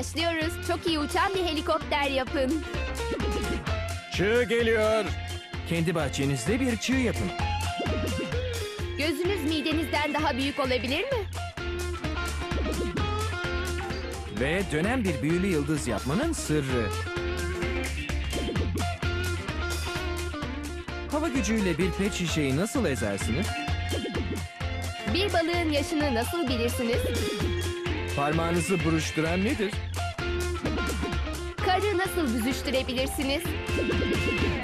Başlıyoruz. Çok iyi uçan bir helikopter yapın. Çığ geliyor. Kendi bahçenizde bir çığ yapın. Gözünüz midenizden daha büyük olabilir mi? Ve dönen bir büyülü yıldız yapmanın sırrı. Hava gücüyle bir pet şişeyi nasıl ezersiniz? Bir balığın yaşını nasıl bilirsiniz? Parmağınızı buruşturan nedir? Karı nasıl büzüştürebilirsiniz?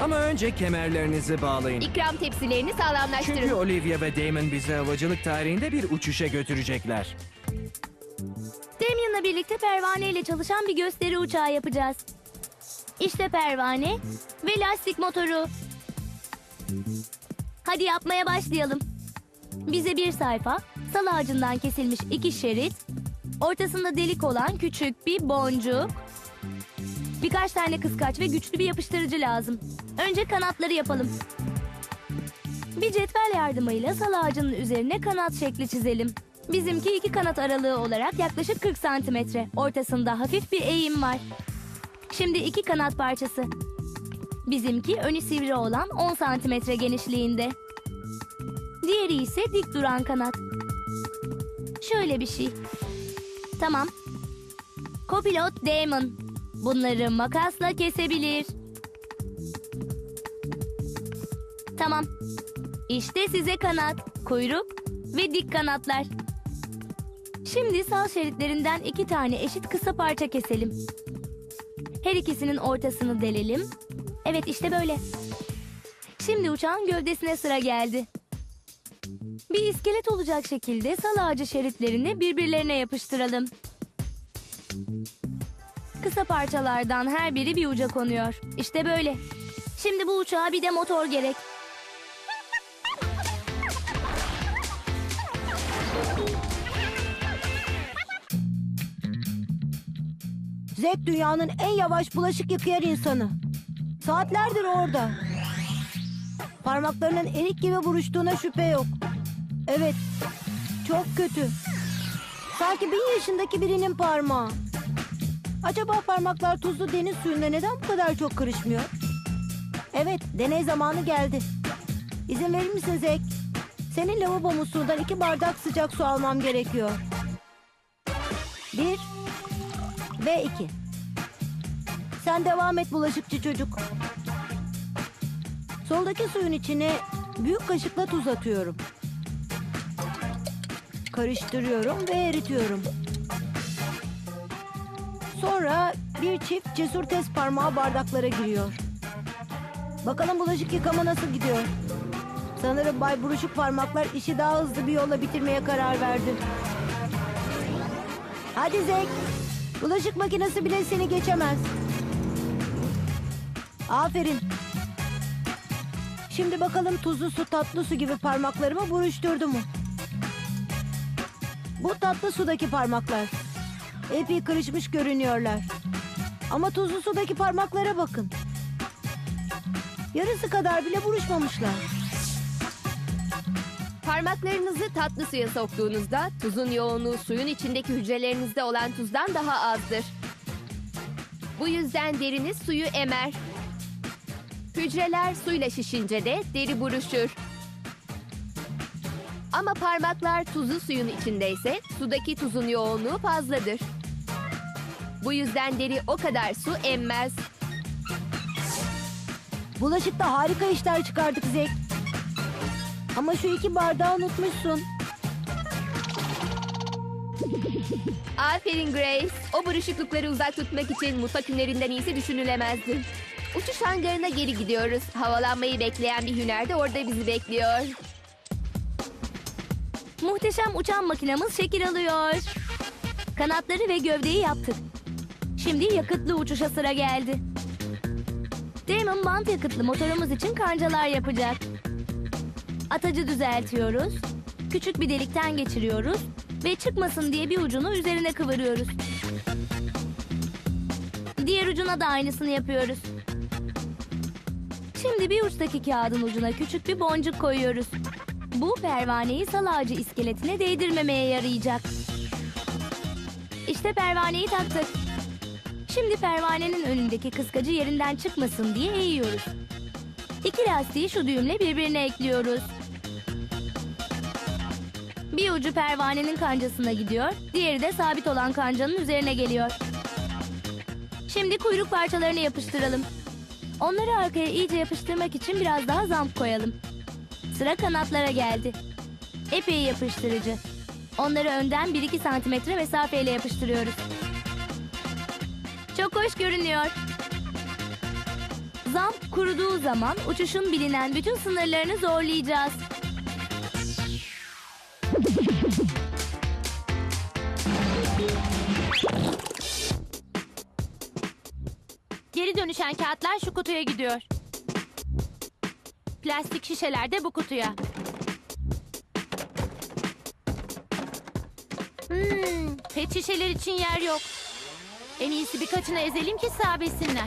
Ama önce kemerlerinizi bağlayın. İkram tepsilerini Çünkü sağlamlaştırın. Olivia ve Damon bizi havacılık tarihinde bir uçuşa götürecekler. Damien'la birlikte pervane ile çalışan bir gösteri uçağı yapacağız. İşte pervane ve lastik motoru. Hadi yapmaya başlayalım. Bize bir sayfa, sal ağacından kesilmiş iki şerit, ortasında delik olan küçük bir boncuk, birkaç tane kıskaç ve güçlü bir yapıştırıcı lazım. Önce kanatları yapalım. Bir cetvel yardımıyla sal ağacının üzerine kanat şekli çizelim. Bizimki iki kanat aralığı olarak yaklaşık 40 santimetre. Ortasında hafif bir eğim var. Şimdi iki kanat parçası. Bizimki önü sivri olan 10 santimetre genişliğinde. Diğeri ise dik duran kanat. Şöyle bir şey. Tamam. Kopilot Damon. Bunları makasla kesebilir. Tamam. İşte size kanat, kuyruk ve dik kanatlar. Şimdi sağ şeritlerinden iki tane eşit kısa parça keselim. Her ikisinin ortasını delelim. Evet işte böyle. Şimdi uçağın gövdesine sıra geldi. Bir iskelet olacak şekilde sal ağacı şeritlerini birbirlerine yapıştıralım. Kısa parçalardan her biri bir uca konuyor. İşte böyle. Şimdi bu uçağa bir de motor gerek. Zek dünyanın en yavaş bulaşık yıkayan insanı. Saatlerdir orada. Parmaklarının erik gibi buruştuğuna şüphe yok. Evet, çok kötü. Sanki bin yaşındaki birinin parmağı. Acaba parmaklar tuzlu deniz suyunda neden bu kadar çok karışmıyor? Evet, deney zamanı geldi. İzin verir misin Zek? Senin lavabo musluğundan iki bardak sıcak su almam gerekiyor. Bir, ve iki. Sen devam et bulaşıkçı çocuk. Soldaki suyun içine büyük kaşıkla tuz atıyorum. Karıştırıyorum ve eritiyorum. Sonra bir çift cesur test parmağı bardaklara giriyor. Bakalım bulaşık yıkama nasıl gidiyor? Sanırım Bay Buruşuk Parmaklar işi daha hızlı bir yolla bitirmeye karar verdi. Hadi Zek. Bulaşık makinesi bile seni geçemez. Aferin. Şimdi bakalım tuzlu su tatlı su gibi parmaklarımı buruşturdu mu? Bu tatlı sudaki parmaklar. Epey kırışmış görünüyorlar. Ama tuzlu sudaki parmaklara bakın. Yarısı kadar bile buruşmamışlar. Parmaklarınızı tatlı suya soktuğunuzda tuzun yoğunluğu suyun içindeki hücrelerinizde olan tuzdan daha azdır. Bu yüzden deriniz suyu emer. Hücreler suyla şişince de deri buruşur. Ama parmaklar tuzlu suyun içindeyse sudaki tuzun yoğunluğu fazladır. Bu yüzden deri o kadar su emmez. Bulaşıkta harika işler çıkardık Zek. Ama şu iki bardağı unutmuşsun. Aferin Grace. O buruşuklukları uzak tutmak için mutfak ünlerinden iyisi düşünülemezdi. Uçuş hangarına geri gidiyoruz. Havalanmayı bekleyen bir hüner de orada bizi bekliyor. Muhteşem uçan makinamız şekil alıyor. Kanatları ve gövdeyi yaptık. Şimdi yakıtlı uçuşa sıra geldi. Damon bant yakıtlı motorumuz için kancalar yapacak. Atacı düzeltiyoruz. Küçük bir delikten geçiriyoruz ve çıkmasın diye bir ucunu üzerine kıvırıyoruz. Diğer ucuna da aynısını yapıyoruz. Şimdi bir uçtaki kağıdın ucuna küçük bir boncuk koyuyoruz. Bu pervaneyi sal ağacı iskeletine değdirmemeye yarayacak. İşte pervaneyi taktık. Şimdi pervanenin önündeki kıskacı yerinden çıkmasın diye eğiyoruz. İki lastiği şu düğümle birbirine ekliyoruz. Bir ucu pervanenin kancasına gidiyor, diğeri de sabit olan kancanın üzerine geliyor. Şimdi kuyruk parçalarını yapıştıralım. Onları arkaya iyice yapıştırmak için biraz daha zamp koyalım. Sıra kanatlara geldi. Epey yapıştırıcı. Onları önden 1-2 santimetre mesafeyle yapıştırıyoruz. Çok hoş görünüyor. Zamp kuruduğu zaman uçuşun bilinen bütün sınırlarını zorlayacağız. Geri dönüşen kağıtlar şu kutuya gidiyor. Plastik şişeler de bu kutuya. Hmm, pet şişeler için yer yok. En iyisi birkaçını ezelim ki sığabilsinler.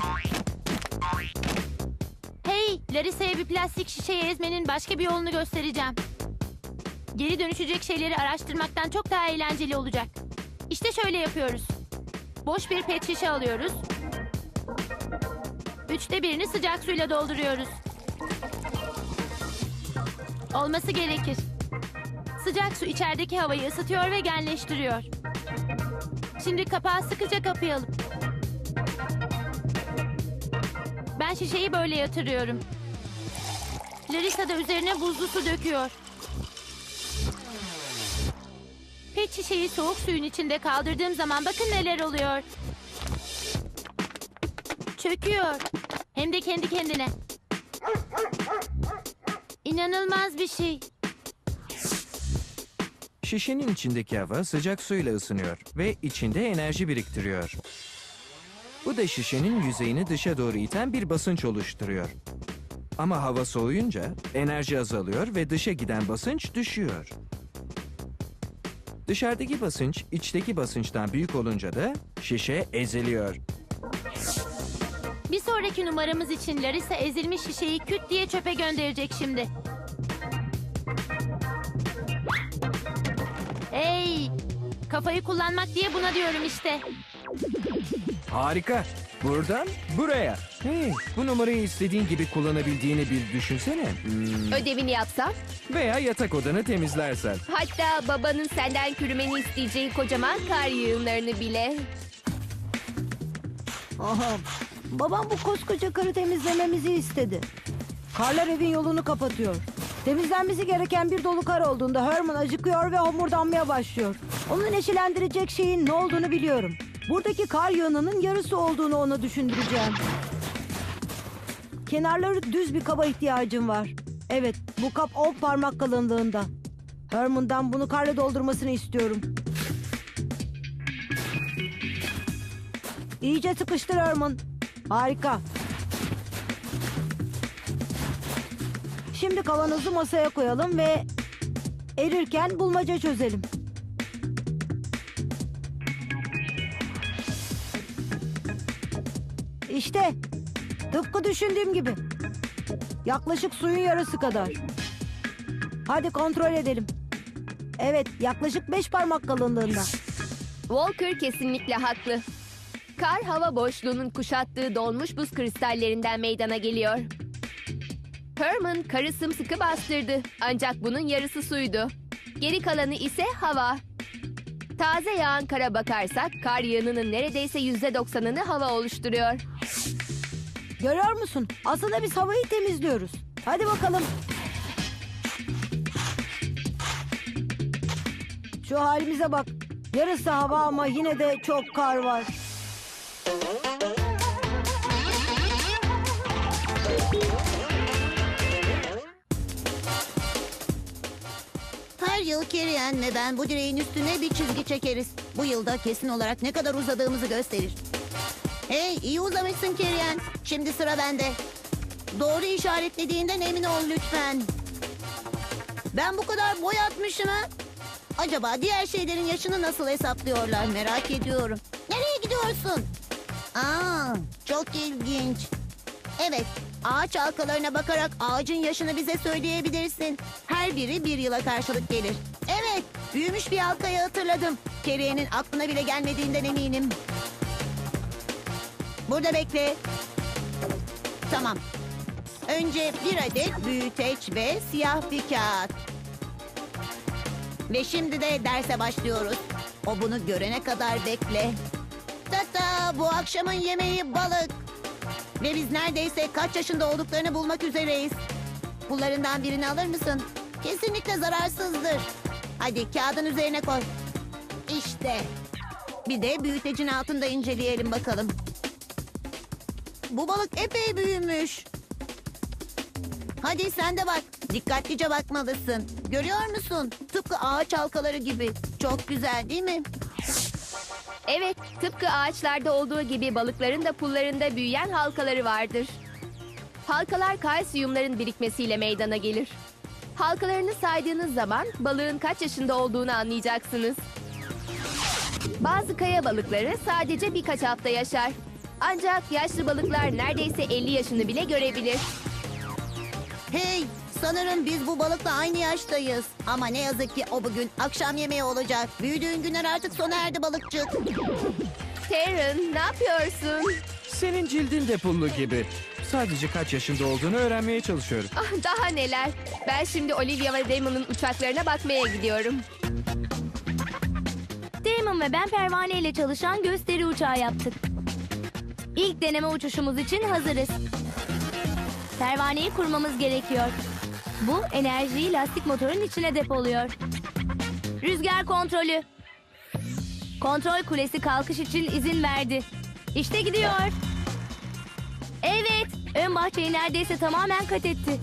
Hey, Larissa'ya bir plastik şişeyi ezmenin başka bir yolunu göstereceğim. Geri dönüşecek şeyleri araştırmaktan çok daha eğlenceli olacak. İşte şöyle yapıyoruz. Boş bir pet şişe alıyoruz. Üçte birini sıcak suyla dolduruyoruz. Olması gerekir. Sıcak su içerideki havayı ısıtıyor ve genleştiriyor. Şimdi kapağı sıkıca kapayalım. Ben şişeyi böyle yatırıyorum. Larissa da üzerine buzlu su döküyor. Pet şişeyi soğuk suyun içinde kaldırdığım zaman bakın neler oluyor. Çöküyor. Hem de kendi kendine. İnanılmaz bir şey. Şişenin içindeki hava sıcak suyla ısınıyor ve içinde enerji biriktiriyor. Bu da şişenin yüzeyini dışa doğru iten bir basınç oluşturuyor. Ama hava soğuyunca enerji azalıyor ve dışa giden basınç düşüyor. Dışarıdaki basınç içteki basınçtan büyük olunca da şişe eziliyor. Bir sonraki numaramız için Larissa ezilmiş şişeyi küt diye çöpe gönderecek şimdi. Hey! Kafayı kullanmak diye buna diyorum işte. Harika. Buradan buraya. Hey, bu numarayı istediğin gibi kullanabildiğini bir düşünsene. Hmm, Ödevini yapsam? Veya yatak odanı temizlersen. Hatta babanın senden kürümeni isteyeceği kocaman kar yığınlarını bile. Aha. Babam bu koskoca karı temizlememizi istedi. Karlar evin yolunu kapatıyor. Temizlenmesi gereken bir dolu kar olduğunda Herman acıkıyor ve homurdanmaya başlıyor. Onu neşelendirecek şeyin ne olduğunu biliyorum. Buradaki kar yığınının yarısı olduğunu ona düşündüreceğim. Kenarları düz bir kaba ihtiyacım var. Evet, bu kap 10 parmak kalınlığında. Herman'dan bunu karla doldurmasını istiyorum. İyice sıkıştır Herman. Harika. Şimdi kavanozu masaya koyalım ve erirken bulmaca çözelim. İşte tıpkı düşündüğüm gibi. Yaklaşık suyun yarısı kadar. Hadi kontrol edelim. Evet, yaklaşık beş parmak kalınlığında. Walker kesinlikle haklı. Kar hava boşluğunun kuşattığı donmuş buz kristallerinden meydana geliyor. Herman karı sımsıkı bastırdı. Ancak bunun yarısı suydu. Geri kalanı ise hava. Taze yağan kara bakarsak kar yığınının neredeyse yüzde doksanını hava oluşturuyor. Görüyor musun? Aslında biz havayı temizliyoruz. Hadi bakalım. Şu halimize bak. Yarısı hava ama yine de çok kar var. Yıl Keriyen ve ben bu direğin üstüne bir çizgi çekeriz. Bu yılda kesin olarak ne kadar uzadığımızı gösterir. Hey iyi uzamışsın Keriyen. Şimdi sıra bende. Doğru işaretlediğinden emin ol lütfen. Ben bu kadar boy atmışım ha? Acaba diğer şeylerin yaşını nasıl hesaplıyorlar merak ediyorum. Nereye gidiyorsun? Aa, çok ilginç. Evet, ağaç halkalarına bakarak ağacın yaşını bize söyleyebilirsin. Her biri bir yıla karşılık gelir. Evet, büyümüş bir halkayı hatırladım. Keriye'nin aklına bile gelmediğinden eminim. Burada bekle. Tamam. Önce bir adet büyüteç ve siyah bir kağıt. Ve şimdi de derse başlıyoruz. O bunu görene kadar bekle. Tata bu akşamın yemeği balık. Ve biz neredeyse kaç yaşında olduklarını bulmak üzereyiz. Pullarından birini alır mısın? Kesinlikle zararsızdır. Hadi kağıdın üzerine koy. İşte. Bir de büyütecin altında inceleyelim bakalım. Bu balık epey büyümüş. Hadi sen de bak. Dikkatlice bakmalısın. Görüyor musun? Tıpkı ağaç halkaları gibi. Çok güzel değil mi? Evet, tıpkı ağaçlarda olduğu gibi balıkların da pullarında büyüyen halkaları vardır. Halkalar kalsiyumların birikmesiyle meydana gelir. Halkalarını saydığınız zaman balığın kaç yaşında olduğunu anlayacaksınız. Bazı kaya balıkları sadece birkaç hafta yaşar. Ancak yaşlı balıklar neredeyse 50 yaşını bile görebilir. Hey, sanırım biz bu balıkla aynı yaştayız. Ama ne yazık ki o bugün akşam yemeği olacak. Büyüdüğün günler artık sona erdi balıkçık. Taryn, ne yapıyorsun? Senin cildin de pullu gibi. Sadece kaç yaşında olduğunu öğrenmeye çalışıyorum. Ah, daha neler. Ben şimdi Olivia ve Damon'un uçaklarına bakmaya gidiyorum. Damon ve ben pervane ile çalışan gösteri uçağı yaptık. İlk deneme uçuşumuz için hazırız. Pervaneyi kurmamız gerekiyor. Bu enerjiyi lastik motorun içine depoluyor. Rüzgar kontrolü. Kontrol kulesi kalkış için izin verdi. İşte gidiyor. Evet, ön bahçeyi neredeyse tamamen kat etti.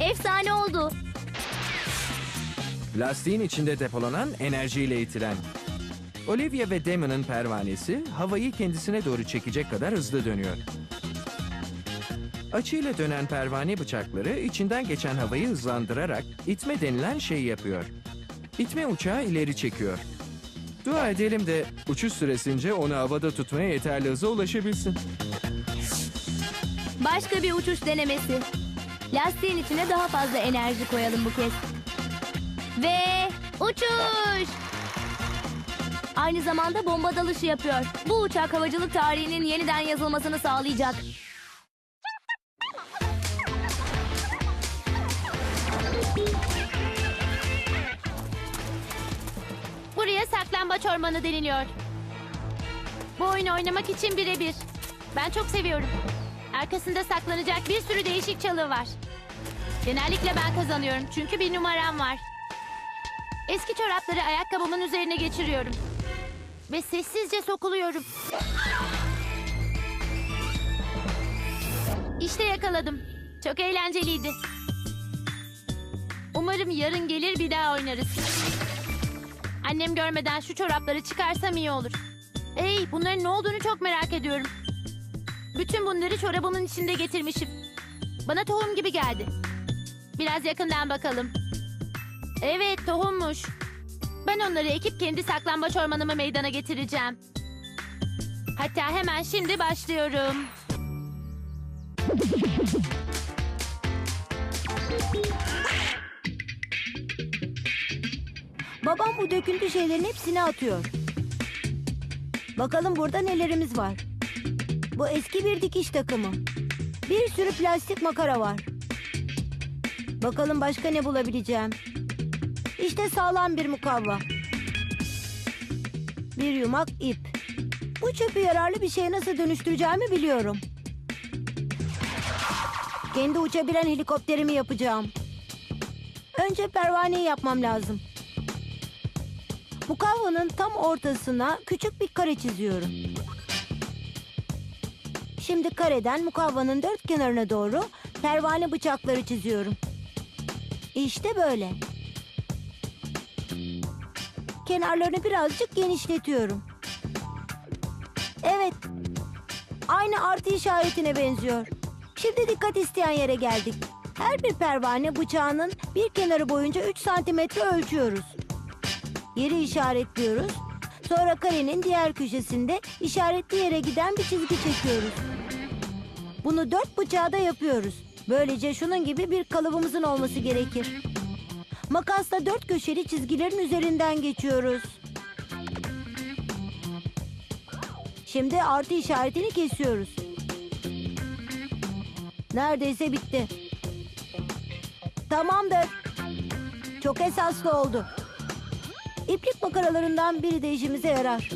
Efsane oldu. Lastiğin içinde depolanan enerjiyle itilen. Olivia ve Damon'ın pervanesi havayı kendisine doğru çekecek kadar hızlı dönüyor. Açıyla dönen pervane bıçakları içinden geçen havayı hızlandırarak itme denilen şeyi yapıyor. İtme uçağı ileri çekiyor. Dua edelim de uçuş süresince onu havada tutmaya yeterli hıza ulaşabilsin. Başka bir uçuş denemesi. Lastiğin içine daha fazla enerji koyalım bu kez. Ve uçuş! Aynı zamanda bomba dalışı yapıyor. Bu uçak havacılık tarihinin yeniden yazılmasını sağlayacak. Ormanı deniliyor. Bu oyunu oynamak için birebir. Ben çok seviyorum. Arkasında saklanacak bir sürü değişik çalı var. Genellikle ben kazanıyorum çünkü bir numaram var. Eski çorapları ayakkabımın üzerine geçiriyorum. Ve sessizce sokuluyorum. İşte yakaladım. Çok eğlenceliydi. Umarım yarın gelir bir daha oynarız. Annem görmeden şu çorapları çıkarsam iyi olur. Ey bunların ne olduğunu çok merak ediyorum. Bütün bunları çorabımın içinde getirmişim. Bana tohum gibi geldi. Biraz yakından bakalım. Evet tohummuş. Ben onları ekip kendi saklambaç ormanımı meydana getireceğim. Hatta hemen şimdi başlıyorum. Babam bu döküntü şeylerin hepsini atıyor. Bakalım burada nelerimiz var. Bu eski bir dikiş takımı. Bir sürü plastik makara var. Bakalım başka ne bulabileceğim. İşte sağlam bir mukavva. Bir yumak ip. Bu çöpü yararlı bir şeye nasıl dönüştüreceğimi biliyorum. Kendi uçabilen helikopterimi yapacağım. Önce pervaneyi yapmam lazım. Mukavvanın tam ortasına küçük bir kare çiziyorum. Şimdi kareden mukavvanın dört kenarına doğru pervane bıçakları çiziyorum. İşte böyle. Kenarlarını birazcık genişletiyorum. Evet. Aynı artı işaretine benziyor. Şimdi dikkat isteyen yere geldik. Her bir pervane bıçağının bir kenarı boyunca 3 santimetre ölçüyoruz. Yeri işaretliyoruz. Sonra karenin diğer köşesinde işaretli yere giden bir çizgi çekiyoruz. Bunu dört bıçağı da yapıyoruz. Böylece şunun gibi bir kalıbımızın olması gerekir. Makasla dört köşeli çizgilerin üzerinden geçiyoruz. Şimdi artı işaretini kesiyoruz. Neredeyse bitti. Tamamdır. Çok esaslı oldu. İplik makaralarından biri de işimize yarar.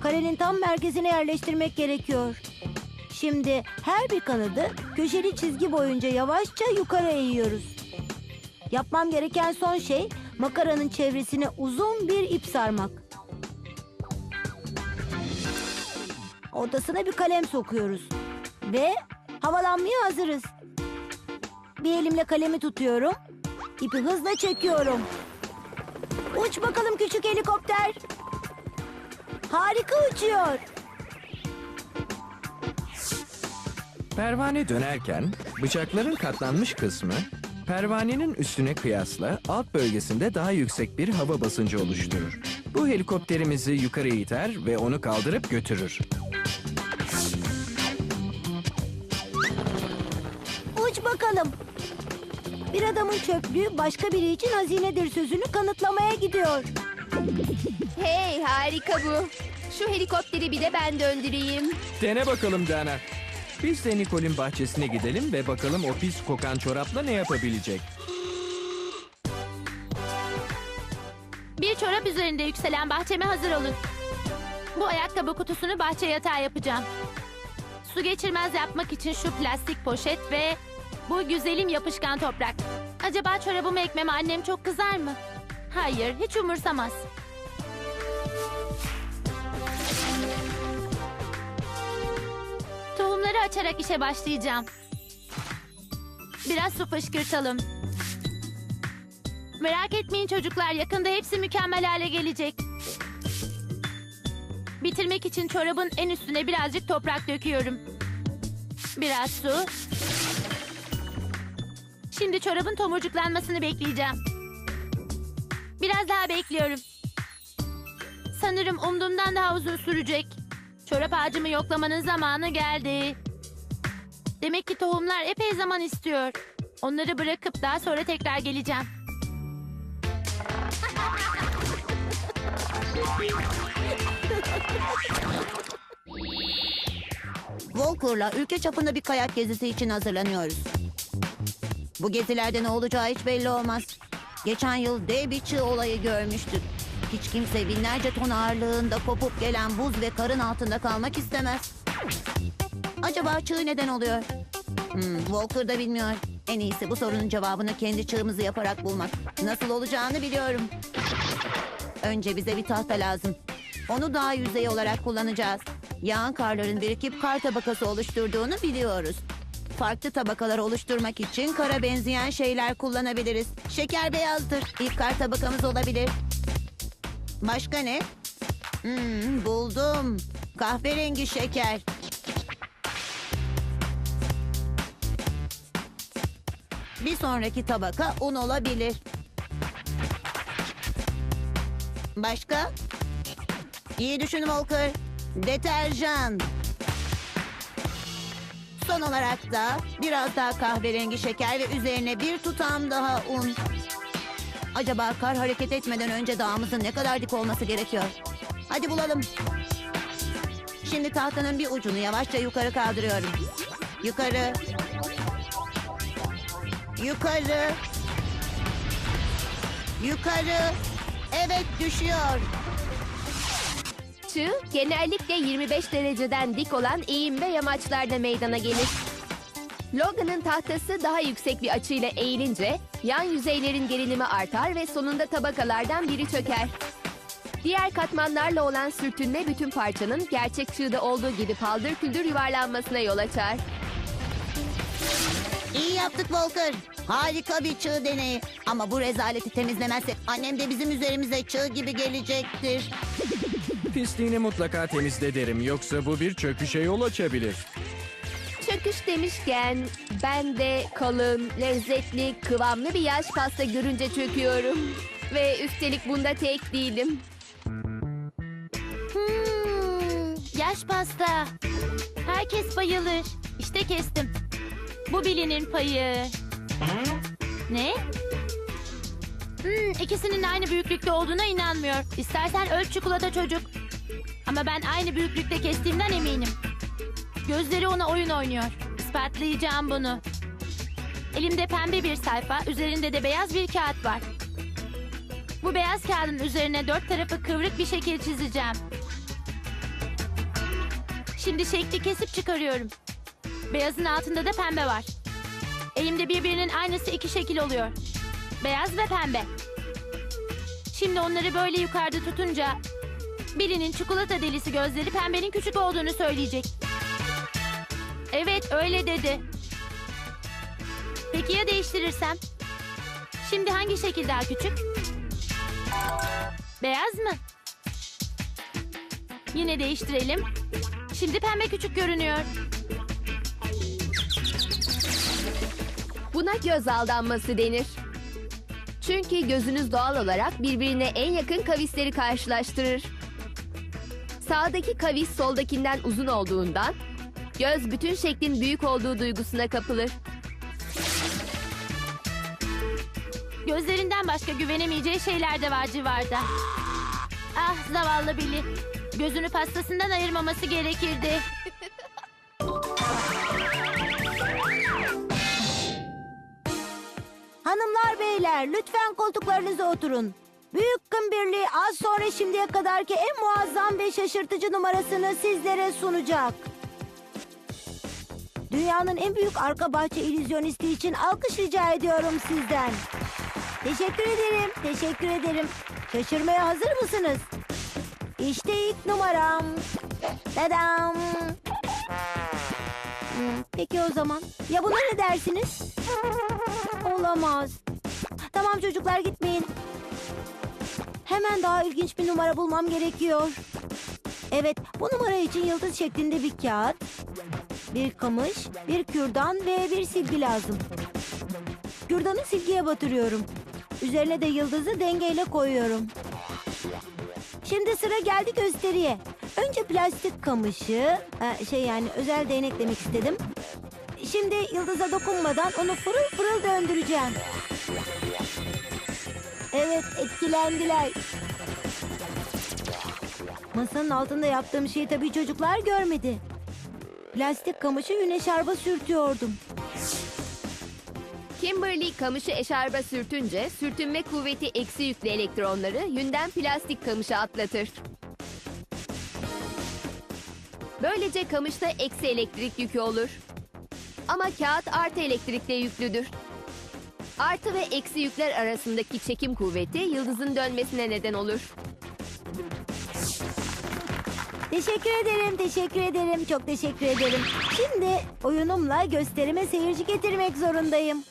Karenin tam merkezine yerleştirmek gerekiyor. Şimdi her bir kanadı köşeli çizgi boyunca yavaşça yukarı eğiyoruz. Yapmam gereken son şey makaranın çevresine uzun bir ip sarmak. Ortasına bir kalem sokuyoruz. Ve havalanmaya hazırız. Bir elimle kalemi tutuyorum. İpi hızla çekiyorum. Uç bakalım küçük helikopter. Harika uçuyor. Pervane dönerken bıçakların katlanmış kısmı pervanenin üstüne kıyasla alt bölgesinde daha yüksek bir hava basıncı oluşturur. Bu helikopterimizi yukarı iter ve onu kaldırıp götürür. Bir adamın çöplüğü başka biri için hazinedir sözünü kanıtlamaya gidiyor. Hey harika bu. Şu helikopteri bir de ben döndüreyim. Dene bakalım Dana. Biz de Nicole'in bahçesine gidelim ve bakalım o pis kokan çorapla ne yapabilecek. Bir çorap üzerinde yükselen bahçeme hazır olun. Bu ayakkabı kutusunu bahçe yatağı yapacağım. Su geçirmez yapmak için şu plastik poşet ve bu güzelim yapışkan toprak. Acaba çorabımı ekmeme annem çok kızar mı? Hayır, hiç umursamaz. Tohumları açarak işe başlayacağım. Biraz su fışkırtalım. Merak etmeyin çocuklar, yakında hepsi mükemmel hale gelecek. Bitirmek için çorabın en üstüne birazcık toprak döküyorum. Biraz su. Şimdi çorabın tomurcuklanmasını bekleyeceğim. Biraz daha bekliyorum. Sanırım umduğumdan daha uzun sürecek. Çorap ağacımı yoklamanın zamanı geldi. Demek ki tohumlar epey zaman istiyor. Onları bırakıp daha sonra tekrar geleceğim. Volker'la ülke çapında bir kayak gezisi için hazırlanıyoruz. Bu gezilerde ne olacağı hiç belli olmaz. Geçen yıl dev bir çığ olayı görmüştük. Hiç kimse binlerce ton ağırlığında kopup gelen buz ve karın altında kalmak istemez. Acaba çığ neden oluyor? Hmm, Volker da bilmiyor. En iyisi bu sorunun cevabını kendi çığımızı yaparak bulmak. Nasıl olacağını biliyorum. Önce bize bir tahta lazım. Onu daha yüzey olarak kullanacağız. Yağan karların birikip kar tabakası oluşturduğunu biliyoruz. Farklı tabakalar oluşturmak için kara benzeyen şeyler kullanabiliriz. Şeker beyazdır. İlk kar tabakamız olabilir. Başka ne? Hmm, buldum. Kahverengi şeker. Bir sonraki tabaka un olabilir. Başka? İyi düşün Walker. Deterjan. Son olarak da biraz daha kahverengi şeker ve üzerine bir tutam daha un. Acaba kar hareket etmeden önce dağımızın ne kadar dik olması gerekiyor? Hadi bulalım. Şimdi tahtanın bir ucunu yavaşça yukarı kaldırıyorum. Yukarı. Yukarı. Yukarı. Evet düşüyor. Çığ genellikle 25 dereceden dik olan eğim ve yamaçlarda meydana gelir. Logan'ın tahtası daha yüksek bir açıyla eğilince yan yüzeylerin gerilimi artar ve sonunda tabakalardan biri çöker. Diğer katmanlarla olan sürtünme bütün parçanın gerçek çığda olduğu gibi paldır küldür yuvarlanmasına yol açar. İyi yaptık Volker. Harika bir çığ deneyi. Ama bu rezaleti temizlemezsek annem de bizim üzerimize çığ gibi gelecektir. Pisliğini mutlaka temizle derim yoksa bu bir çöküşe yol açabilir. Çöküş demişken ben de kalın, lezzetli, kıvamlı bir yaş pasta görünce çöküyorum. Ve üstelik bunda tek değilim. Hmm, yaş pasta. Herkes bayılır. İşte kestim. Bu Billy'nin payı. Ne? Hmm, ikisinin aynı büyüklükte olduğuna inanmıyor. İstersen ölç çikolata çocuk. Ama ben aynı büyüklükte kestiğimden eminim. Gözleri ona oyun oynuyor. İspatlayacağım bunu. Elimde pembe bir sayfa, üzerinde de beyaz bir kağıt var. Bu beyaz kağıdın üzerine dört tarafı kıvrık bir şekil çizeceğim. Şimdi şekli kesip çıkarıyorum. Beyazın altında da pembe var. Elimde birbirinin aynısı iki şekil oluyor. Beyaz ve pembe. Şimdi onları böyle yukarıda tutunca birinin çikolata delisi gözleri pembenin küçük olduğunu söyleyecek. Evet öyle dedi. Peki ya değiştirirsem? Şimdi hangi şekil daha küçük? Beyaz mı? Yine değiştirelim. Şimdi pembe küçük görünüyor. Buna göz aldanması denir. Çünkü gözünüz doğal olarak birbirine en yakın kavisleri karşılaştırır. Sağdaki kavis soldakinden uzun olduğundan göz bütün şeklin büyük olduğu duygusuna kapılır. Gözlerinden başka güvenemeyeceği şeyler de var civarda. Ah zavallı Billy. Gözünü pastasından ayırmaması gerekirdi. Hanımlar beyler lütfen koltuklarınıza oturun. Büyük Kımbirli az sonra şimdiye kadarki en muazzam ve şaşırtıcı numarasını sizlere sunacak. Dünyanın en büyük arka bahçe illüzyonisti için alkış rica ediyorum sizden. Teşekkür ederim, teşekkür ederim. Şaşırmaya hazır mısınız? İşte ilk numaram. Dadam. Hmm, Peki o zaman. Ya buna ne dersiniz? Olamaz. Tamam çocuklar gitmeyin. Hemen daha ilginç bir numara bulmam gerekiyor. Evet, bu numara için yıldız şeklinde bir kağıt, bir kamış, bir kürdan ve bir silgi lazım. Kürdanı silgiye batırıyorum. Üzerine de yıldızı dengeyle koyuyorum. Şimdi sıra geldi gösteriye. Önce plastik kamışı, şey yani özel değnek demek istedim. Şimdi yıldıza dokunmadan onu fırıl fırıl döndüreceğim. Evet etkilendiler. Masanın altında yaptığım şeyi tabii çocuklar görmedi. Plastik kamışı güneş arba sürtüyordum. Kimberly kamışı eşarba sürtünce sürtünme kuvveti eksi yüklü elektronları yünden plastik kamışa atlatır. Böylece kamışta eksi elektrik yükü olur. Ama kağıt artı elektrikle yüklüdür. Artı ve eksi yükler arasındaki çekim kuvveti yıldızın dönmesine neden olur. Teşekkür ederim, teşekkür ederim, çok teşekkür ederim. Şimdi oyunumla gösterime seyirci getirmek zorundayım.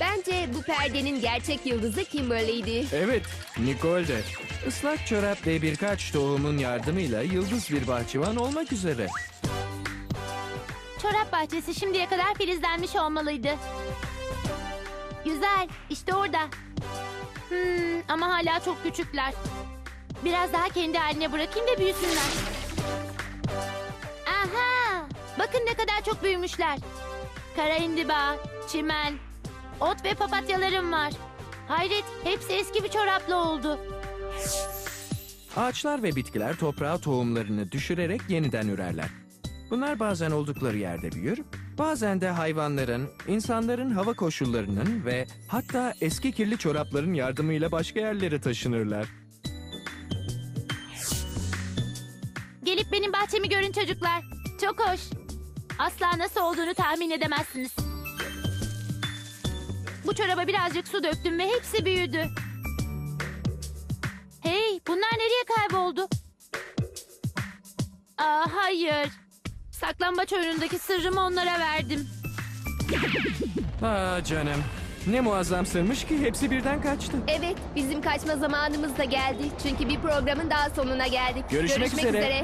Bence bu perdenin gerçek yıldızı Kimberly'di. Evet, Nicole de. Islak çorap ve birkaç tohumun yardımıyla yıldız bir bahçıvan olmak üzere. Çorap bahçesi şimdiye kadar filizlenmiş olmalıydı. Güzel, işte orada. Hmm, ama hala çok küçükler. Biraz daha kendi haline bırakayım da büyüsünler. Aha! Bakın ne kadar çok büyümüşler. Kara indiba, çimen, ot ve papatyalarım var. Hayret, hepsi eski bir çoraplı oldu. Ağaçlar ve bitkiler toprağa tohumlarını düşürerek yeniden ürerler. Bunlar bazen oldukları yerde büyür, bazen de hayvanların, insanların hava koşullarının ve hatta eski kirli çorapların yardımıyla başka yerlere taşınırlar. Gelip benim bahçemi görün çocuklar. Çok hoş. Asla nasıl olduğunu tahmin edemezsiniz. Bu çoraba birazcık su döktüm ve hepsi büyüdü. Hey, bunlar nereye kayboldu? Aa, hayır. Saklambaç oyunundaki sırrımı onlara verdim. Aa canım, ne muazzam sırmış ki hepsi birden kaçtı. Evet, bizim kaçma zamanımız da geldi. Çünkü bir programın daha sonuna geldik. Görüşmek üzere. üzere.